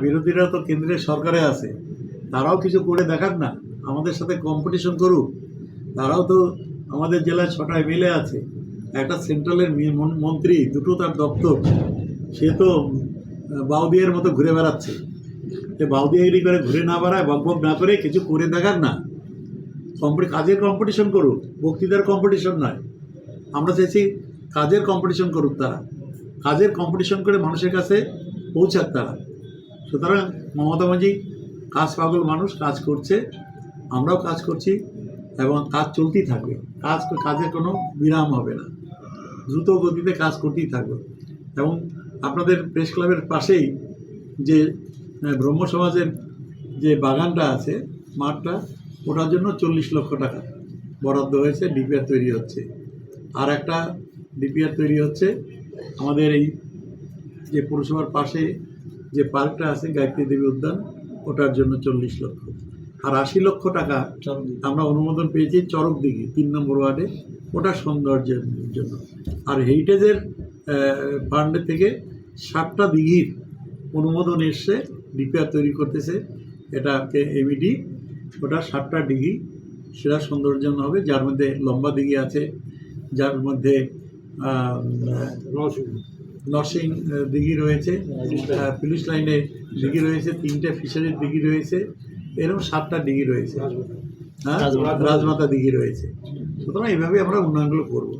বিরোধীরা তো কেন্দ্রের সরকারে আছে। তারাও কিছু করে দেখান না। আমাদের সাথে কম্পিটিশন করুক। তারাও তো আমাদের জেলায় ছটা এমএলএ আছে। একটা সেন্ট্রালের মন্ত্রী, দুটো তার দপ্তর। সে তো বাউদিয়ার মতো ঘুরে বেড়াচ্ছে। সে বাউদিয়াগিরি করে ঘুরে না বেড়ায় বক বক না করে কিছু করে দেখাক না। কাজের কম্পিটিশন করুক। বক্তৃতার কম্পিটিশন নয়। আমরা চাইছি কাজের কম্পিটিশন করুক তারা। কাজের কম্পিটিশন করে মানুষের কাছে পৌঁছাক তারা। সুতরাং মমতা মাঝি কাজ পাগল মানুষ, কাজ করছে। আমরাও কাজ করছি এবং কাজ চলতেই থাকবে। কাজ, কাজের কোনো বিরাম হবে না। দ্রুত গতিতে কাজ করতেই থাকবে। এবং আপনাদের প্রেস ক্লাবের পাশেই যে ব্রহ্ম সমাজের যে বাগানটা আছে, মাঠটা, ওটার জন্য চল্লিশ লক্ষ টাকা বরাদ্দ হয়েছে, ডিপিআর তৈরি হচ্ছে। আর একটা ডিপিআর তৈরি হচ্ছে আমাদের এই যে পৌরসভার পাশে যে পার্কটা আছে গায়ত্রী দেবী উদ্যান ওটার জন্য চল্লিশ লক্ষ। আর আশি লক্ষ টাকা আমরা অনুমোদন পেয়েছি চরক দিঘি তিন নম্বর ওয়ার্ডে। ওটা সৌন্দর্যের জন্য। আর হেরিটেজের ফান্ডের থেকে সাতটা দিঘির অনুমোদন এসছে ডিপিআর তৈরি করতেছে। এটাকে এমইডি ওটা সাতটা দিঘি সেটা সৌন্দর্যন হবে। যার মধ্যে লম্বা দিঘি আছে যার মধ্যে নরসিং দিঘি রয়েছে। পুলিশ লাইনে দিঘি রয়েছে, তিনটে ফিশারির দিঘি রয়েছে এরকম সাতটা দিঘি রয়েছে। হ্যাঁ? রাজমাতা দিঘি রয়েছে। সুতরাং এইভাবে আমরা উন্নয়নগুলো করব।